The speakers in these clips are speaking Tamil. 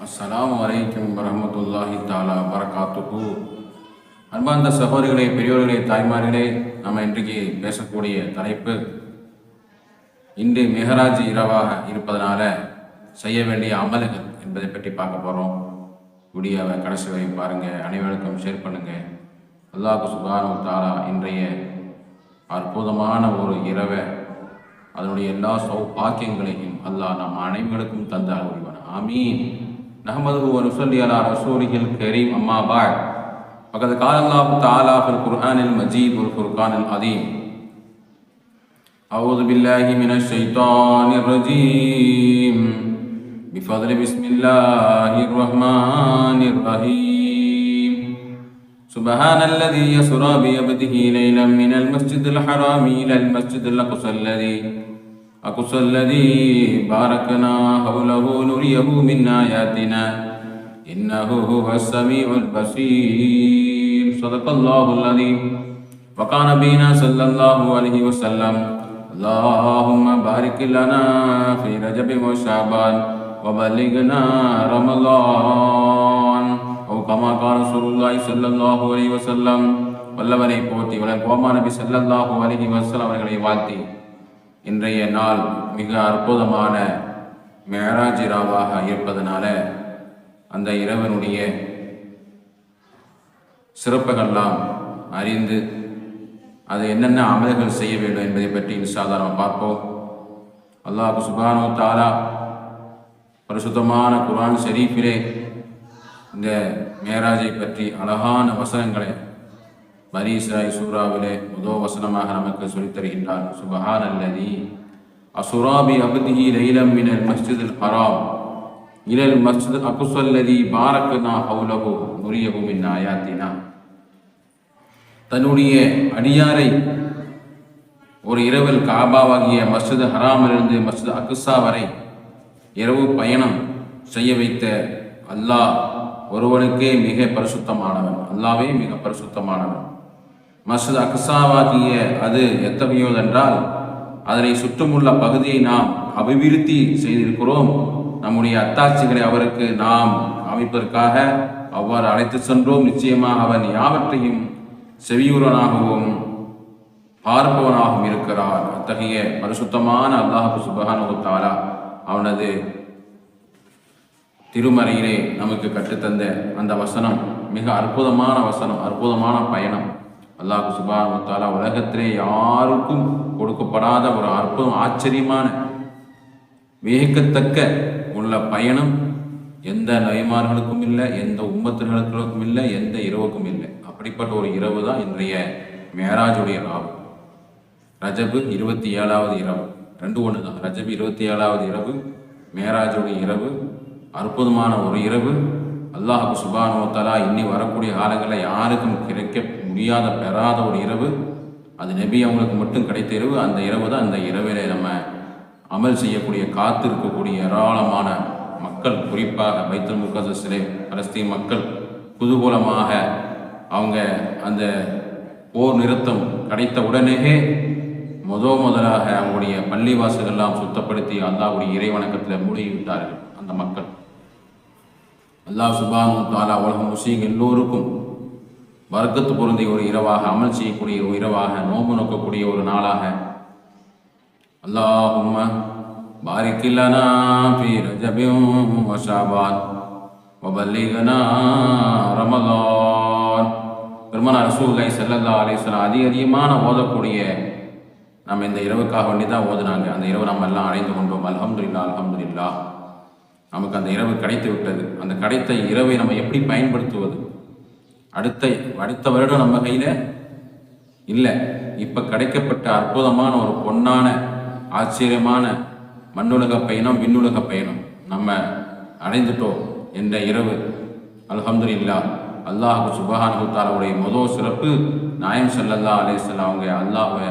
அஸ்லாம் வரைக்கும் வரமத்துல்லாஹி தாலா வரகாத்துகு அன்பார்ந்த சகோதரிகளே பெரியோர்களே தாய்மார்களே நம்ம இன்றைக்கு பேசக்கூடிய தலைப்பு இன்று மெஹராஜ் இரவாக இருப்பதனால செய்ய வேண்டிய அமல்கள் என்பதை பற்றி பார்க்க போகிறோம் வீடியோவை கடைசி வரை பாருங்கள் அனைவருக்கும் ஷேர் பண்ணுங்கள் அல்லாஹ் சுபானு தாலா இன்றைய அற்புதமான ஒரு இரவை அதனுடைய எல்லா சௌபாக்கியங்களையும் அல்லாஹ் நம் அனைவருக்கும் தந்தால் உரிவான ஆமீன். نحمده ونصلي على رسوله الكريم أما بعد. فقد قال الله تعالى في القرآن المجيد والفرقان العظيم. أعوذ بالله من الشيطان الرجيم. بفضل بسم الله الرحمن الرحيم. سبحان الذي يسرى بيبده ليلا من المسجد الحرام إلى المسجد الأقصى الذي أقصى الذي باركنا حوله نريه من آياتنا إنه هو السميع البصير صدق الله العظيم وقال نبينا صلى الله عليه وسلم اللهم بارك لنا في رجب وشعبان وبلغنا رمضان أو كما قال رسول الله صلى الله عليه وسلم வல்லவரை போற்றி வளர் கோமா நபி ஸல்லல்லாஹு அலைஹி வஸல்லம் அவர்களை வாழ்த்தி இன்றைய நாள் மிக அற்புதமான மேராஜ் இரவாக இருப்பதனால அந்த இரவனுடைய சிறப்புகள்லாம் அறிந்து அது என்னென்ன அமல்கள் செய்ய வேண்டும் என்பதை பற்றி சாதாரண பார்ப்போம். அல்லாஹ் சுபானு தாலா பரிசுத்தமான குரான் ஷரீஃபிலே இந்த மேராஜை பற்றி அழகான வசனங்களை பனி இஸ்ராய் சூறாவிலே முதல் வசனமாக நமக்கு சொல்லித் தருகின்றார் சுபஹான் அல்லதி அசுராபி அபதிஹி லைலம் மினல் மஸ்ஜிதுல் ஹராம் இலல் மஸ்ஜித் அகுசல்லதி பாரக்கனா ஹவுலஹு நுரியஹு மின் ஆயாத்தினா தன்னுடைய அடியாரை ஒரு இரவில் காபாவாகிய மஸ்ஜித் ஹராமிலிருந்து மஸ்ஜித் அகுசா வரை இரவு பயணம் செய்ய வைத்த அல்லாஹ் ஒருவனுக்கே மிக பரிசுத்தமானவன் அல்லாவே மிக பரிசுத்தமானவன் மஸ்ஜித் அக்சாவாகிய அது எத்தகையோதென்றால் அதனை சுற்றுமுள்ள பகுதியை நாம் அபிவிருத்தி செய்திருக்கிறோம். நம்முடைய அத்தாட்சிகளை அவருக்கு நாம் அமைப்பதற்காக அவ்வாறு அழைத்து சென்றோம். நிச்சயமாக அவன் யாவற்றையும் செவியுறனாகவும் பார்ப்பவனாகவும் இருக்கிறார் அத்தகைய பரிசுத்தமான அல்லாஹு சுபஹானு அவனது திருமறையிலே நமக்கு கற்றுத்தந்த அந்த வசனம் மிக அற்புதமான வசனம் அற்புதமான பயணம். அல்லாஹ் சுபான் தாலா உலகத்திலே யாருக்கும் கொடுக்கப்படாத ஒரு அற்புதம் ஆச்சரியமான வியக்கத்தக்க உள்ள பயணம் எந்த நயமார்களுக்கும் இல்லை எந்த உம்மத்தினர்களுக்கும் இல்லை எந்த இரவுக்கும் இல்லை. அப்படிப்பட்ட ஒரு இரவு தான் இன்றைய மேராஜுடைய ராவு ரஜபு இருபத்தி ஏழாவது இரவு. ரெண்டு ஒன்று தான். ரஜபு இருபத்தி ஏழாவது இரவு மேராஜுடைய இரவு அற்புதமான ஒரு இரவு. அல்லாஹ் சுபானோ தலா இன்னி வரக்கூடிய காலங்களில் யாருக்கும் கிடைக்க முடியாத பெறாத ஒரு இரவு. அது நபி அவங்களுக்கு மட்டும் கிடைத்த இரவு. அந்த இரவு தான் அந்த இரவிலே நம்ம அமல் செய்யக்கூடிய காத்திருக்கக்கூடிய ஏராளமான மக்கள். குறிப்பாக பைத்தல் முகசிலே பலஸ்தீன் மக்கள். குதூகூலமாக அவங்க அந்த போர் நிறுத்தம் கிடைத்த உடனேயே முத முதலாக அவங்களுடைய பள்ளிவாசல்கள்லாம் சுத்தப்படுத்தி அல்லாவுடைய இறைவணக்கத்தில் மூழ்கிவிட்டார்கள் அந்த மக்கள். அல்லாஹ் சுபானு தாலா உலகம் முஸ்லீம் எல்லோருக்கும் வர்க்கத்து பொருந்திய ஒரு இரவாக அமல் செய்யக்கூடிய ஒரு இரவாக நோம்பு நோக்கக்கூடிய ஒரு நாளாக. அல்லாஹும் பாரிக்கில்லனா ஃபி ரஜபியும் வஷாபான் வபல்லிகனா ரமலான். பெருமானார் ரசூலுல்லாஹி ஸல்லல்லாஹு அலைஹி அதிக அதிகமான ஓதக்கூடிய நம்ம இந்த இரவுக்காக வேண்டி தான் ஓதுனாங்க. அந்த இரவு நம்ம எல்லாம் அடைந்து கொண்டோம். அல்ஹம்துலில்லாஹ் இல்லா நமக்கு அந்த இரவு கிடைத்து விட்டது. அந்த கிடைத்த இரவை நம்ம எப்படி பயன்படுத்துவது? அடுத்த அடுத்த வருடம் நம்ம கையில் இல்லை. இப்போ கிடைக்கப்பட்ட அற்புதமான ஒரு பொன்னான ஆச்சரியமான மண்ணுலக பயணம் விண்ணுலக பயணம் நம்ம அடைந்துட்டோம் என்ற இரவு. அல்ஹம்துலில்லா. அல்லாஹ் அல்லாஹு சுபஹானுத்தாலாவுடைய முதல் சிறப்பு நாயம் சல்லல்லா அலேசல்லா அவங்க அல்லாஹை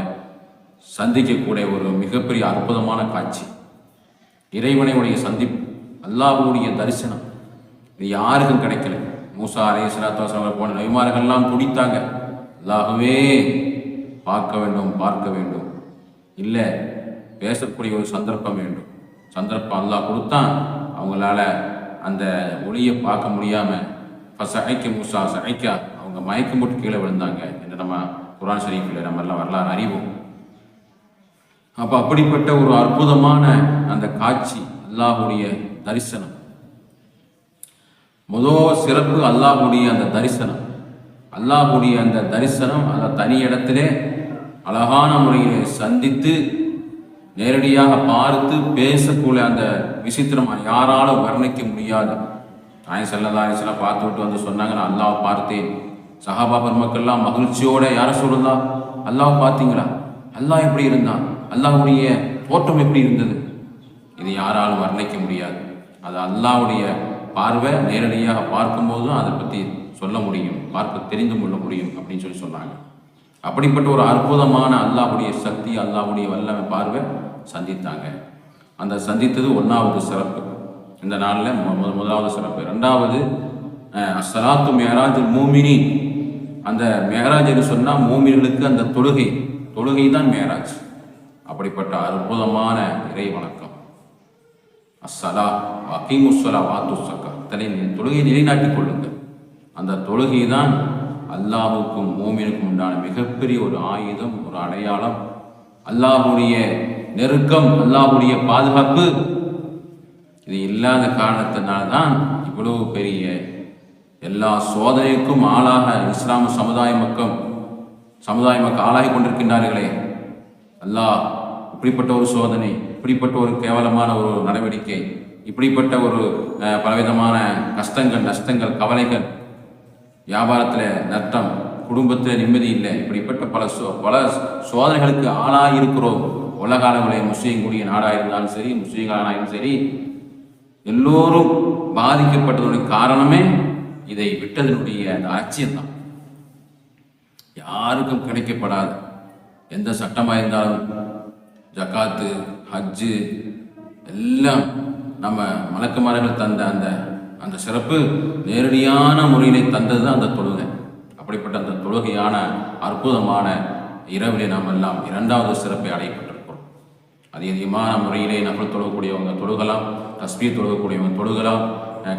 சந்திக்கக்கூடிய ஒரு மிகப்பெரிய அற்புதமான காட்சி. இறைவனையுடைய சந்திப்பு அல்லாஹுடைய தரிசனம். இது யாருக்கும் கிடைக்கல. மூசா அலே சலாத்து போன நபிமார்கள்லாம் துடித்தாங்க. அல்லாகவே பார்க்க வேண்டும் பார்க்க வேண்டும். இல்லை பேசக்கூடிய ஒரு சந்தர்ப்பம் வேண்டும். சந்தர்ப்பம் அல்லாஹ் கொடுத்தான். அவங்களால அந்த ஒளியை பார்க்க முடியாமல் சகைக்க மூசா சகைக்கா அவங்க மயக்கம் போட்டு கீழே விழுந்தாங்க. என்று நம்ம குரான் ஷரீஃபில் நம்ம எல்லாம் வரலாறு அறிவோம். அப்போ அப்படிப்பட்ட ஒரு அற்புதமான அந்த காட்சி அல்லாஹுடைய தரிசனம். முதல் சிறப்பு அல்லாஹுடைய அந்த தரிசனம். அல்லாஹுடைய அந்த தரிசனம் அந்த தனி இடத்திலே அழகான முறையிலே சந்தித்து நேரடியாக பார்த்து பேசக்கூடிய அந்த விசித்திரம் யாராலும் வர்ணிக்க முடியாது. நாய் செல்லதா சில பார்த்து விட்டு வந்து சொன்னாங்க நான் அல்லாஹ் பார்த்தேன். சஹாபா பெருமக்கள்லாம் மகிழ்ச்சியோட யாரை சொல்லுந்தா அல்லாஹ் பார்த்தீங்களா? அல்லாஹ் எப்படி இருந்தான்? அல்லாஹ்வுடைய தோற்றம் எப்படி இருந்தது? இது யாராலும் வர்ணிக்க முடியாது. அது அல்லாஹ்வுடைய பார்வை நேரடியாக பார்க்கும்போதும் அதை பற்றி சொல்ல முடியும். பார்க்க தெரிந்து கொள்ள முடியும் அப்படின்னு சொல்லி சொன்னாங்க. அப்படிப்பட்ட ஒரு அற்புதமான அல்லாஹ்வுடைய சக்தி அல்லாஹுடைய வல்லமை பார்வை சந்தித்தாங்க. அந்த சந்தித்தது ஒன்றாவது சிறப்பு. இந்த நாளில் முதலாவது சிறப்பு. ரெண்டாவது அசலாத்து அஸ்ஸலாத்து மேராஜ் மூமினி அந்த மேராஜ்னு சொன்னால் மூமின்களுக்கு அந்த தொழுகை தொழுகை தான் மேராஜ் அப்படிப்பட்ட அற்புதமான இறை வணக்கம் அஸ்ஸலா அகீமுஸ்ஸலா வாத்து சக்கா தலை தொழுகையை நிலைநாட்டிக் கொள்ளுங்கள். அந்த தொழுகை தான் அல்லாஹுக்கும் மோமினுக்கும் உண்டான மிகப்பெரிய ஒரு ஆயுதம் ஒரு அடையாளம். அல்லாஹுடைய நெருக்கம் அல்லாஹுடைய பாதுகாப்பு இது இல்லாத காரணத்தினால்தான் இவ்வளவு பெரிய எல்லா சோதனைக்கும் ஆளாக இஸ்லாம் சமுதாய மக்கள் சமுதாய மக்கள் ஆளாகி கொண்டிருக்கின்றார்களே. அல்லாஹ் இப்படிப்பட்ட ஒரு சோதனை இப்படிப்பட்ட ஒரு கேவலமான ஒரு நடவடிக்கை இப்படிப்பட்ட ஒரு பலவிதமான கஷ்டங்கள் நஷ்டங்கள் கவலைகள் வியாபாரத்தில் நஷ்டம் குடும்பத்தில் நிம்மதி இல்லை இப்படிப்பட்ட பல சோ பல சோதனைகளுக்கு ஆளாக இருக்கிறோம் உலக அளவில் முஸ்லீம் கூடிய நாடாக இருந்தாலும் சரி முஸ்லீம்களானாலும் சரி எல்லோரும் பாதிக்கப்பட்டதனுடைய காரணமே இதை விட்டதனுடைய அந்த அலட்சியம்தான். யாருக்கும் கிடைக்கப்படாது. எந்த சட்டமாக இருந்தாலும் ஜக்காத்து ஹஜ்ஜு எல்லாம் நம்ம மலக்குமார்கள் தந்த அந்த அந்த சிறப்பு நேரடியான முறையிலே தந்தது தான் அந்த தொழுகை. அப்படிப்பட்ட அந்த தொழுகையான அற்புதமான இரவிலே நாம் எல்லாம் இரண்டாவது சிறப்பை அடையப்பட்டிருக்கிறோம். அதிகமான முறையிலே நபர் தொழுகக்கூடியவங்க தொழுகலாம் தஸ்பீ தொழுகக்கூடியவங்க தொழுகலாம்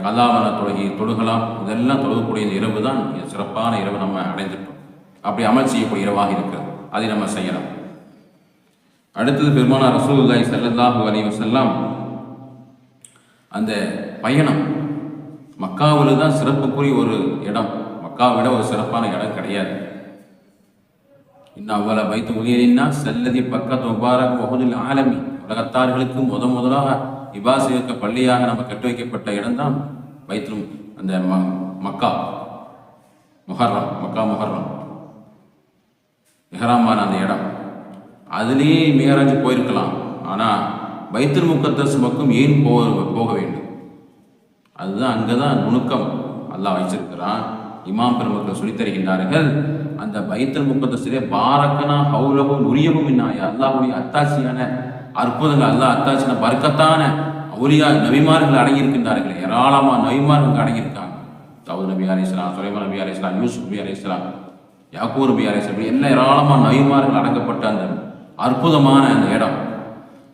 கல்லாவன தொழுகை தொழுகலாம். இதெல்லாம் தொழுகக்கூடிய இந்த இரவு தான் சிறப்பான இரவு நம்ம அடைஞ்சிருக்கோம் அப்படி அமல் செய்யக்கூடிய இரவாக இருக்கிறது. அதை நம்ம செய்யலாம். அடுத்தது பெருமானார் ரசூலுல்லாஹி ஸல்லல்லாஹு அலைஹி செல்லாம் அந்த பயணம் மக்காவில் தான் சிறப்புக்குரிய ஒரு இடம். மக்காவை விட ஒரு சிறப்பான இடம் கிடையாது. இன்னும் அவ்வளோ வைத்து உயிரின்னா செல்லதி பக்கத்து முபாரக் வகுதில் ஆலமி. உலகத்தார்களுக்கு முத முதலாக இபாசிக்க பள்ளியாக நம்ம கட்டி வைக்கப்பட்ட இடம்தான் வைத்து அந்த ம மக்கா. முஹர்ரம் மக்கா முஹர்ரம். மெஹராமான் அந்த இடம். அதுலேயே மேராஜ் போயிருக்கலாம். ஆனால் பைத்தல் முக்கத்தஸ் பக்கம் ஏன் போக போக வேண்டும்? அதுதான் அங்கே தான் நுணுக்கம். அல்லாஹ் வச்சிருக்கிறான் இமாம் பெருமக்கள் சொல்லித் தருகின்றார்கள் அந்த பைத்தல் முக்கத்தசிலே பாரக்கனா ஹவுலகும் நுரியகும் இன்னாயா? அல்லாஹுடைய அத்தாட்சியான அற்புதங்கள் அல்லாஹ் அத்தாட்சியான பறக்கத்தான அவுலியா நபிமார்கள் அடங்கியிருக்கின்றார்கள். ஏராளமாக நபிமார்கள் அடங்கியிருக்காங்க. தவுத் நபி அலி இஸ்லாம் சுலைமான் நபி அலி இஸ்லாம் யூசுப் நபி அலி இஸ்லாம் யாக்கூர் நபி அலி இஸ்லாம் எல்லாம் ஏராளமான நபிமார்கள் அடங்கப்பட்ட அந்த அற்புதமான அந்த இடம்.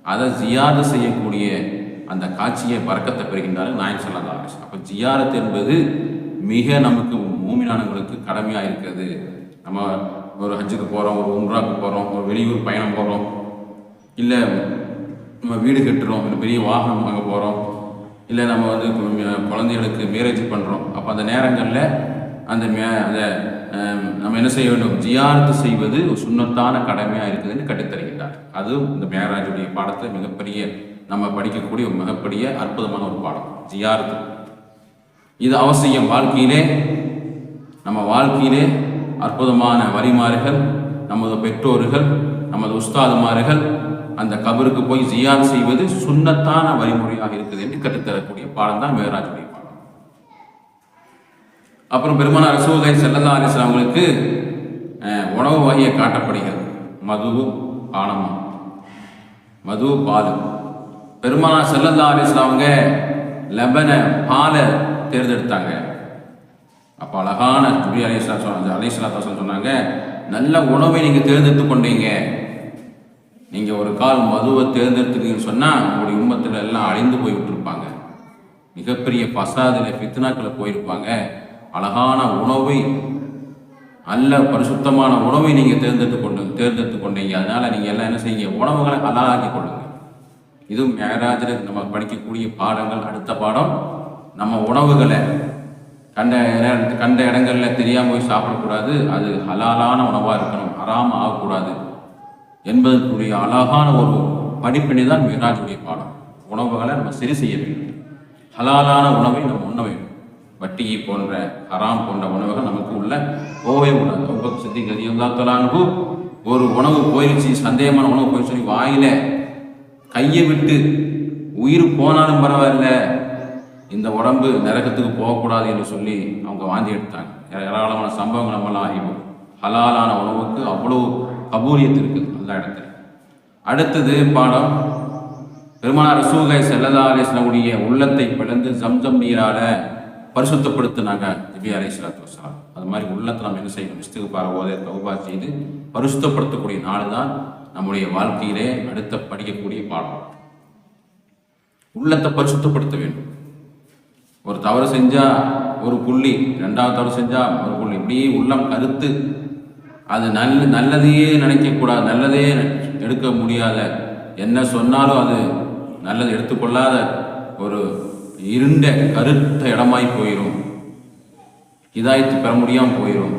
அதை ஜியாது செய்யக்கூடிய அந்த காட்சியை பறக்கத்தை பெறுகின்றார்கள் நாயம் சொல்லா அப்போ ஜியாரத் என்பது மிக நமக்கு மூமினானங்களுக்கு கடமையாக இருக்கிறது. நம்ம ஒரு ஹஜ்ஜுக்கு போகிறோம் ஒரு உம்ராக்கு போகிறோம் ஒரு வெளியூர் பயணம் போகிறோம் இல்லை நம்ம வீடு கட்டுறோம் இல்லை பெரிய வாகனம் வாங்க போகிறோம் இல்லை நம்ம வந்து குழந்தைகளுக்கு மேரேஜ் பண்ணுறோம் அப்போ அந்த நேரங்களில் அந்த மே அந்த நம்ம என்ன செய்ய வேண்டும்? ஜியாரத்து செய்வது ஒரு சுண்ணத்தான கடமையாக இருக்குதுன்னு கற்றுத்தருகின்றார். அது இந்த மேராஜுடைய பாடத்தில் மிகப்பெரிய நம்ம படிக்கக்கூடிய ஒரு மிகப்பெரிய அற்புதமான ஒரு பாடம் ஜியாரத்து. இது அவசியம். வாழ்க்கையிலே நம்ம வாழ்க்கையிலே அற்புதமான வரிமாறுகள் நமது பெற்றோர்கள் நமது உஸ்தாதுமார்கள் அந்த கபருக்கு போய் ஜியார் செய்வது சுன்னத்தான வழிமுறையாக இருக்குது என்று கற்றுத்தரக்கூடிய பாடம் தான் மேகராஜுடைய அப்புறம் பெருமான ரசூலை செல்லல்லா அலிஸ்லாம் அவங்களுக்கு உணவு வகையை காட்டப்படுகிறது. மது பானமா மது பால். பெருமானார் செல்லல்லா அலிஸ்லாம் அவங்க பாலை தேர்ந்தெடுத்தாங்க. அப்போ அழகான துபி அலிஸ்லாம் சொன்னாங்க அலிஸ்லாத்தா சொன்னாங்க நல்ல உணவை நீங்கள் தேர்ந்தெடுத்து கொண்டீங்க. நீங்கள் ஒரு கால் மதுவை தேர்ந்தெடுத்துட்டீங்கன்னு சொன்னால் உங்களுடைய உம்மத்தில் எல்லாம் அழிந்து போய் விட்டுருப்பாங்க மிகப்பெரிய பசாதில் ஃபித்னாக்களை போயிருப்பாங்க. அழகான உணவை நல்ல பரிசுத்தமான உணவை நீங்கள் தேர்ந்தெடுத்து கொண்டு தேர்ந்தெடுத்து கொண்டீங்க. அதனால் நீங்கள் எல்லாம் என்ன செய்யுங்க? உணவுகளை ஹலாலாக்கி கொள்ளுங்க இதுவும் மேராஜில் நம்ம படிக்கக்கூடிய பாடங்கள். அடுத்த பாடம் நம்ம உணவுகளை கண்ட கண்ட இடங்களில் தெரியாமல் போய் சாப்பிடக்கூடாது. அது ஹலாலான உணவாக இருக்கணும். ஹராம ஆகக்கூடாது. என்பதற்குரிய அழகான ஒரு படிப்பினை தான் மிராஜுடைய பாடம். உணவுகளை நம்ம சரி செய்ய வேண்டும். ஹலாலான உணவை நம்ம உண்ண வேண்டும். பட்டி போன்ற ஹராம் போன்ற உணவுகள் நமக்கு உள்ள போகவே கூடாது ரொம்ப சித்தி கதியல்லாத்தலானு ஒரு உணவு போயிடுச்சு சந்தேகமான உணவு போயிடுச்சு சொல்லி வாயில கையை விட்டு உயிர் போனாலும் பரவாயில்ல. இந்த உடம்பு நரகத்துக்கு போகக்கூடாது என்று சொல்லி அவங்க வாந்தி எடுத்தாங்க. ஏராளமான சம்பவங்கள் நம்மளாம் ஆகிவிடும் ஹலாலான உணவுக்கு அவ்வளவு கபூரியத்து இருக்குது அந்த இடத்துல. அடுத்தது பாடம். பெருமானார் ரசூலை செல்லதா அலிஸ்லமுடைய உள்ளத்தை பிளந்து சம்சம் நீரால பரிசுத்தப்படுத்தினாங்க நபி அலை சலாத்து வசலாம் அது மாதிரி உள்ளத்தை நம்ம என்ன செய்யணும்? இஸ்திகுபார ஓதை தௌபா செய்து பரிசுத்தப்படுத்தக்கூடிய நாள் தான் நம்முடைய வாழ்க்கையிலே அடுத்த படிக்கக்கூடிய பாடம். உள்ளத்தை பரிசுத்தப்படுத்த வேண்டும். ஒரு தவறு செஞ்சால் ஒரு புள்ளி ரெண்டாவது தவறு செஞ்சால் ஒரு புள்ளி. இப்படியே உள்ளம் கருத்து. அது நல்ல நல்லதையே நினைக்கக்கூடாது நல்லதே எடுக்க முடியாத. என்ன சொன்னாலும் அது நல்லது எடுத்துக்கொள்ளாத ஒரு இருண்ட கருத்த இடமாய் போயிடும் இதாயத்து பெற முடியாமல் போயிடும்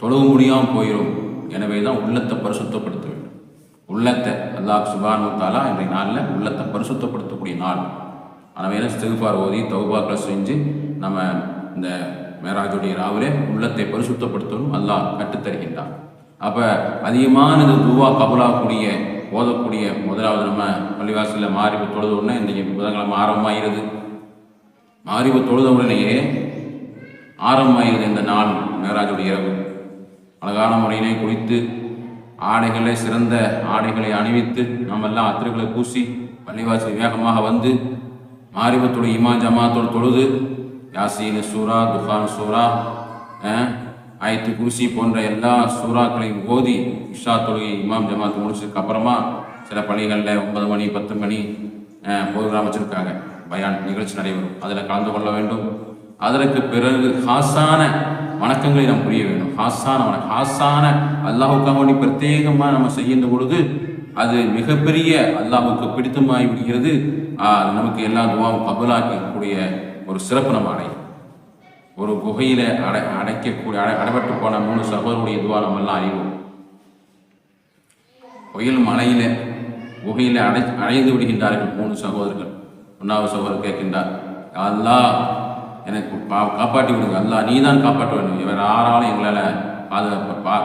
தொழுக முடியாமல் போயிடும் எனவே தான் உள்ளத்தை பரிசுத்தப்படுத்த வேண்டும் உள்ளத்தை அல்லாஹ் சுபானு தாலா இன்றைய நாளில் உள்ளத்தை பரிசுத்தப்படுத்தக்கூடிய நாள். எனவே சிறுபார் ஓதி தௌபாக்களை செஞ்சு நம்ம இந்த மேராஜுடைய ராவிலே உள்ளத்தை பரிசுத்தப்படுத்தணும் அல்லாஹ் கற்றுத்தருகின்றான். அப்போ அதிகமான இந்த துவா கபலாகக்கூடிய ஓதக்கூடிய முதலாவது நம்ம பள்ளிவாசலில் மாறி தொழுத உடனே இன்றைக்கி புதன்கிழமை ஆரம்பமாகிறது. மாறிவு தொழுத உடனேயே ஆரம்பமாகிறது இந்த நாள் மேராஜுடைய இரவு. அழகான முறையினை குளித்து ஆடைகளை சிறந்த ஆடைகளை அணிவித்து நாம் எல்லாம் அத்திரைகளை பூசி பள்ளிவாசல் வேகமாக வந்து மாரிபத்துடைய இமா ஜமாத்தோடு தொழுது யாசீன் சூரா துஹான் சூரா ஆயத்து குருசி போன்ற எல்லா சூறாக்களையும் ஓதி இஷா தொழுகை இமாம் ஜமாத் முடிச்சதுக்கு அப்புறமா சில பள்ளிகளில் ஒன்பது மணி பத்து மணி ப்ரோக்ராம் வச்சுருக்காங்க. பயான் நிகழ்ச்சி நடைபெறும். அதில் கலந்து கொள்ள வேண்டும். அதற்கு பிறகு ஹாசான வணக்கங்களை நாம் புரிய வேண்டும். ஹாசான வணக்கம். ஹாசான அல்லாஹுக்காக வேண்டி பிரத்யேகமாக நம்ம செய்கின்ற பொழுது அது மிகப்பெரிய அல்லாஹுக்கு பிடித்தமாகி விடுகிறது. ஆஹ், நமக்கு எல்லா துவாவும் கபலாக்கக்கூடிய ஒரு சிறப்பு நம்ம அடையும். ஒரு குகையில அடை அடைக்கக்கூடிய அடை அடைபட்டு போன மூணு சகோதரருடைய துவா நம்ம எல்லாம் அறிவோம். புயல் மலையில் குகையில் அடை அடைந்து விடுகின்றார்கள் மூணு சகோதரர்கள். ஒன்றாவது சகோதரர் கேட்கின்றார். அல்லா எனக்கு பா- காப்பாற்றி விடுங்க அல்லா நீ தான் காப்பாற்ற வேண்டும். இவர் யாராலும் எங்களால் பாதுகாப்ப பா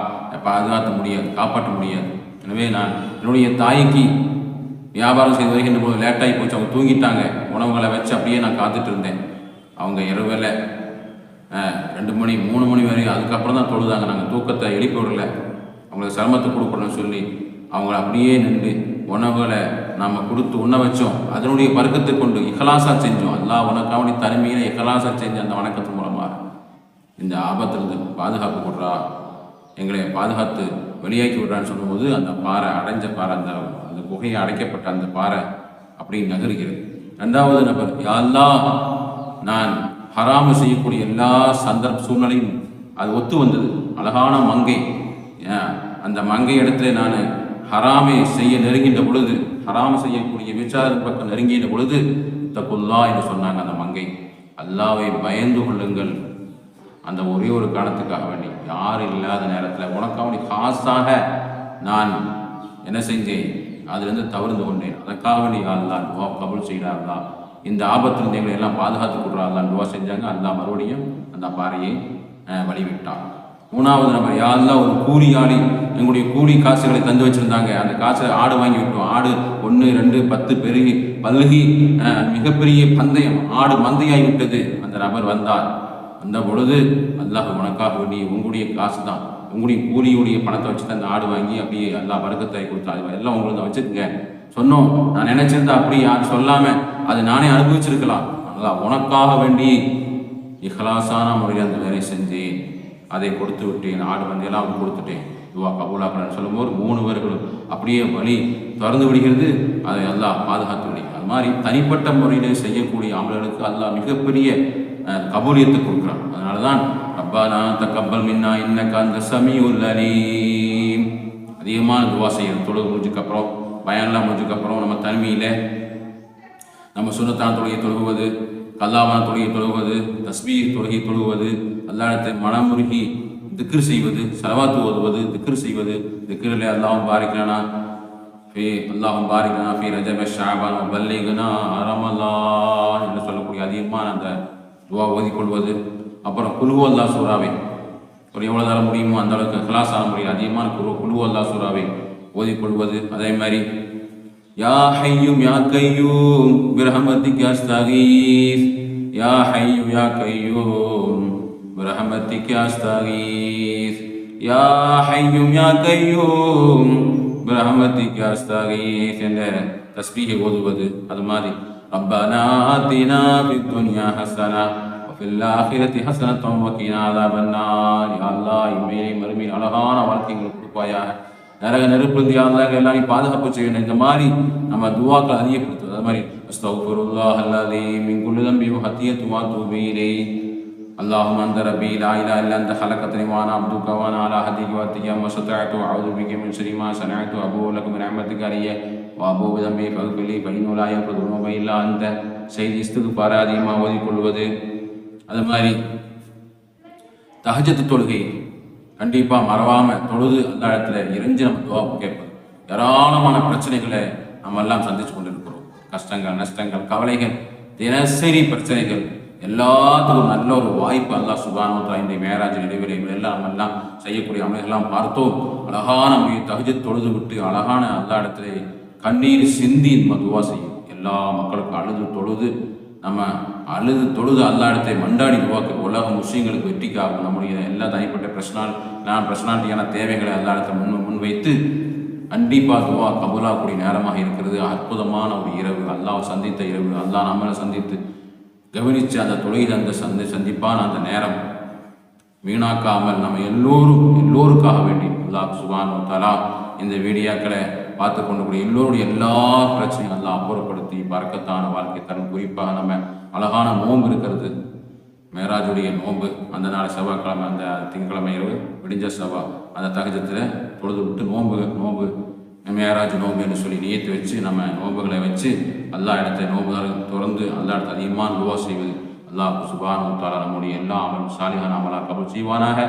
பாதுகாத்த முடியாது காப்பாற்ற முடியாது. எனவே நான் என்னுடைய தாய்க்கு வியாபாரம் செய்து வருகின்ற போது லேட்டாகி போச்சு. அவங்க தூங்கிட்டாங்க. உணவுகளை வச்சு அப்படியே நான் காத்துட்டு இருந்தேன். அவங்க இரவில் ரெண்டு மணி மூணு மணி வரையும் அதுக்கப்புறம் தான் தொழுதாங்க. நாங்கள் தூக்கத்தை எழுப்பி விடல. அவங்களுக்கு சிரமத்தை கொடுக்கணும்னு சொல்லி அவங்கள அப்படியே நின்று உணவுகளை நாம் கொடுத்து உண்ண வச்சோம். அதனுடைய பருக்கத்தை கொண்டு இஹலாசா செஞ்சோம். அல்லாஹ் உனக்காவணி தனிமையில இஹலாசா செஞ்ச அந்த வணக்கத்து மூலமாக இந்த ஆபத்திலிருந்து பாதுகாப்பு கொடுறா. எங்களை பாதுகாத்து வெளியாக்கி விடுறான்னு சொல்லும்போது அந்த பாறை அடைஞ்ச பாறை அந்த அந்த குகையை அடைக்கப்பட்ட அந்த பாறை அப்படி நகருகிறது. ரெண்டாவது நபர் யாரெல்லாம் நான் ஹராம செய்யக்கூடிய எல்லா சந்தர்ப்ப சூழ்நிலையும் அது ஒத்து வந்தது. அழகான மங்கை. ஏன், அந்த மங்கை இடத்துல நான் ஹராமை செய்ய நெருங்கின்ற பொழுது ஹராம செய்யக்கூடிய விசாரணை பக்கம் நெருங்கின பொழுது தக்குல்லா என்று சொன்னாங்க அந்த மங்கை. அல்லாவை பயந்து கொள்ளுங்கள். அந்த ஒரே ஒரு காரணத்துக்காக வேண்டி யாரும் இல்லாத நேரத்தில் உனக்கு வேண்டி காசாக நான் என்ன செஞ்சேன்? அதுலேருந்து தவிர்ந்து கொண்டேன். அதற்காக வேண்டி அல்லா துவா கபுல் செய்கிறார்களா இந்த ஆபத்திலிருந்து எங்களை எல்லாம் பாதுகாத்து கொடுறாங்களா துவா செஞ்சாங்க. அல்லா மறுபடியும் அந்த பாறையை வழிவிட்டான். மூணாவது நபர். யாரெல்லாம் ஒரு கூலி ஆடி எங்களுடைய கூலி காசுகளை தந்து வச்சிருந்தாங்க அந்த காசை ஆடு வாங்கி விட்டோம். ஆடு ஒன்று ரெண்டு பத்து பெருகி பல்கி மிகப்பெரிய பந்தயம் ஆடு மந்தையாகிவிட்டது அந்த நபர் வந்தார். அந்த பொழுது அல்லாஹ் உனக்காக வேண்டி உங்களுடைய காசு தான் உங்களுடைய கூலியுடைய பணத்தை வச்சு தான் அந்த ஆடு வாங்கி அப்படியே எல்லா வர்க்கத்தை கொடுத்தா எல்லாம் உங்களுக்கு தான் வச்சுக்கோங்க. சொன்னோம். நான் நினைச்சிருந்தா அப்படி யார் சொல்லாமல் அது நானே அனுபவிச்சிருக்கலாம். அல்லா உனக்காக வேண்டி இஹலாசான முறையில் அந்த வேலை செஞ்சேன். அதை கொடுத்து விட்டேன். ஆடு வந்து எல்லாம் கொடுத்துட்டேன். துவா கபூலாக்கணும்னு சொல்லும்போது மூணு பேர்களும் அப்படியே வழி திறந்து விடுகிறது. அதை எல்லாம் பாதுகாத்து அது மாதிரி தனிப்பட்ட முறையில் செய்யக்கூடிய ஆம்பளைகளுக்கு அல்லாஹ் மிகப்பெரிய கபூலியத்தை கொடுக்குறான். அதனால தான் ரப்பானா கப்பல் மின்னா இன்னக்க அந்த சமி அலீம். அதிகமாக துவா செய்யணும். தொழுது முடிஞ்சதுக்கப்புறம் பயன்லாம் முடிஞ்சதுக்கப்புறம் நம்ம தனிமையில் நம்ம சுனத்தான தொழுகை தொழுகுவது கல்லாவான தொழுகை தொழுகுவது தஸ்மீர் தொழுகை தொழுகுவது அல்லாடத்தை மனமுருகி திக்ரு செய்வது செலவாத்து ஓதுவது திக்ரு செய்வது திக்ரில் அல்லாஹும் பாரிக்கலானா ஃபே அல்லாஹும் பாரிக்கலானா ஃபே ரஜப ஷாபான் பல்லிகனா அரமல்லா என்று சொல்லக்கூடிய அதிகமான அந்த துவா ஓதிக்கொள்வது. அப்புறம் குழுவோ அல்லா சூறாவை. ஒரு எவ்வளோ தர முடியுமோ அந்த அளவுக்கு கிளாஸ் ஆக முடியும் அதிகமான குழு குழுவோ அல்லா சூறாவை ஓதிக்கொள்வது. அதே மாதிரி யா ஹையும் யா கையூம் பிரஹமத்திக்கு அஸ்தகீஸ் யா ஹையும் யா கையூம். பிரஹமத்திக்கு அஸ்தகீஸ் யா ஹையும் யா கையூம் பிரஹமத்திக்கு அஸ்தகீஸ் என்ற தஸ்பீகை ஓதுவது அது மாதிரி ربنا آتنا في الدنيا حسنة وفي الآخرة حسنة وقنا عذاب النار يا الله இம்மையிலே மறுமையில் அழகான வாழ்க்கைகளை கொடுப்பாயாக நரக நெருப்பிலிருந்து யாரெல்லாம் எல்லாம் நீ பாதுகாப்பு செய்யணும் இந்த மாதிரி நம்ம துவாக்களை அதிகப்படுத்துவது அது மாதிரி அஸ்தகுஃபிருல்லாஹ் அல்லதி மின் குல்லி தம்பி ஹத்தியத்து மா தூபி இலை اللهم انت ربي لا اله الا انت خلقتني وانا عبدك وانا على هديك واتيك ما استطعت واعوذ بك من شر ما صنعت ابوء لك بنعمتك علي وابوء بذنبي فاغفر لي فانه لا يغفر الذنوب الا انت செய்தி இஸ்திகுபார அதிகமாக ஓதிக்கொள்வது அது மாதிரி தஹஜத்து தொழுகை கண்டிப்பாக மறவாமல் தொழுது அந்த இடத்துல இறைஞ்சு நம்ம துவா கேட்போம் ஏராளமான பிரச்சனைகளை நம்ம எல்லாம் சந்திச்சு கொண்டிருக்கிறோம் கஷ்டங்கள் நஷ்டங்கள் கவலைகள் தினசரி பிரச்சனைகள் எல்லாத்துக்கும் நல்ல ஒரு வாய்ப்பு அல்லாஹ் சுபானோத்ரா இந்த மேராஜ் இடைவெளிகள் எல்லாம் எல்லாம் செய்யக்கூடிய அமல்கள்லாம் பார்த்தோம். அழகான மொழி தகுதி தொழுது விட்டு அழகான அல்லா இடத்துல கண்ணீர் சிந்தி நம்ம துவா செய்யும். எல்லா மக்களுக்கும் அழுது தொழுது நம்ம அழுது தொழுது அல்லா இடத்தை மண்டாடி உருவாக்க உலக முஸ்லீம்களுக்கு வெற்றிக்காகும். நம்முடைய எல்லா தனிப்பட்ட பிரச்சனால் நான் பிரச்சனாட்டியான தேவைகளை அல்லா இடத்தை முன் முன்வைத்து கண்டிப்பாக துவா கபூலாக்கூடிய நேரமாக இருக்கிறது. அற்புதமான ஒரு இரவு. அல்லாவை சந்தித்த இரவு. அல்லா நம்மளை சந்தித்து கவனித்து அந்த தொழுகை அந்த சந்தி சந்திப்பான அந்த நேரம் வீணாக்காமல் நம்ம எல்லோரும் எல்லோருக்காக வேண்டி அல்லாஹ் சுபான் தலா இந்த வீடியோக்களை பார்த்து கொண்டுக்கூடிய எல்லோருடைய எல்லா பிரச்சனையும் எல்லாம் அப்புறப்படுத்தி பறக்கத்தான வாழ்க்கை தரும். குறிப்பாக நம்ம அழகான நோம்பு இருக்கிறது. மேராஜுடைய நோம்பு அந்த நாள் செவ்வாய்க்கிழமை அந்த திங்கக்கிழமை இரவு விடிஞ்ச செவ்வாய். அந்த தகஜத்தில் தொழுது விட்டு நோம்பு நோம்பு நம்ம யாராச்சும் நோம்பு என்று சொல்லி நியத்து வச்சு நம்ம நோம்புகளை வச்சு எல்லா இடத்தை நோன்புகளை திறந்து எல்லா இடத்த அதிகமாக துவா செய்வது. அல்லாஹ் சுபான் தாலா நம்முடைய எல்லா அமலும் சாலிகான அமலா கபல் செய்வானாக.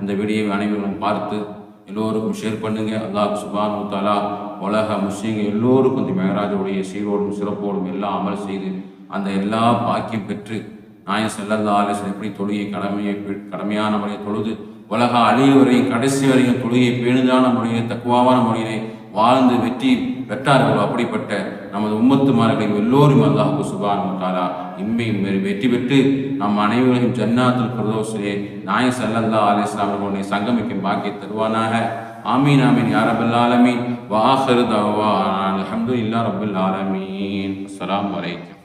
இந்த வீடியோவை அனைவரும் பார்த்து எல்லோருக்கும் ஷேர் பண்ணுங்க. அல்லாஹ் சுபான் தாலா உலக முஸ்லீங்க எல்லோருக்கும் இந்த மேராஜுடைய சீரோடும் சிறப்போடும் எல்லாம் அமல் செய்து அந்த எல்லா பாக்கியம் பெற்று நாயன் செல்லல்லா ஆலோசனை எப்படி தொழுகை கடமையை கடமையான முறையை தொழுது உலக அழிவு வரையும் கடைசி வரையும் தொழுகை பேணுதான முறையிலே தக்குவான முறையிலே வாழ்ந்து வெற்றி பெற்றார்களோ அப்படிப்பட்ட நமது உம்மத்துமார்களையும் எல்லோரும் அல்லாஹ் சுபான் தாலா இம்மையும் வெற்றி பெற்று நம் அனைவரையும் ஜன்னாத்துல் பிரதோசிலே நாய சல்லல்லா அலிஸ்லாம் அவர்களுடைய சங்கமிக்கும் பாக்கிய தருவானாக. ஆமீன் ஆமீன். யா ரப்பல் ஆலமீன். வாஹிரு தவானா இல்லா ரப்பில் ஆலமீன். அஸ்லாம் வலைக்கம்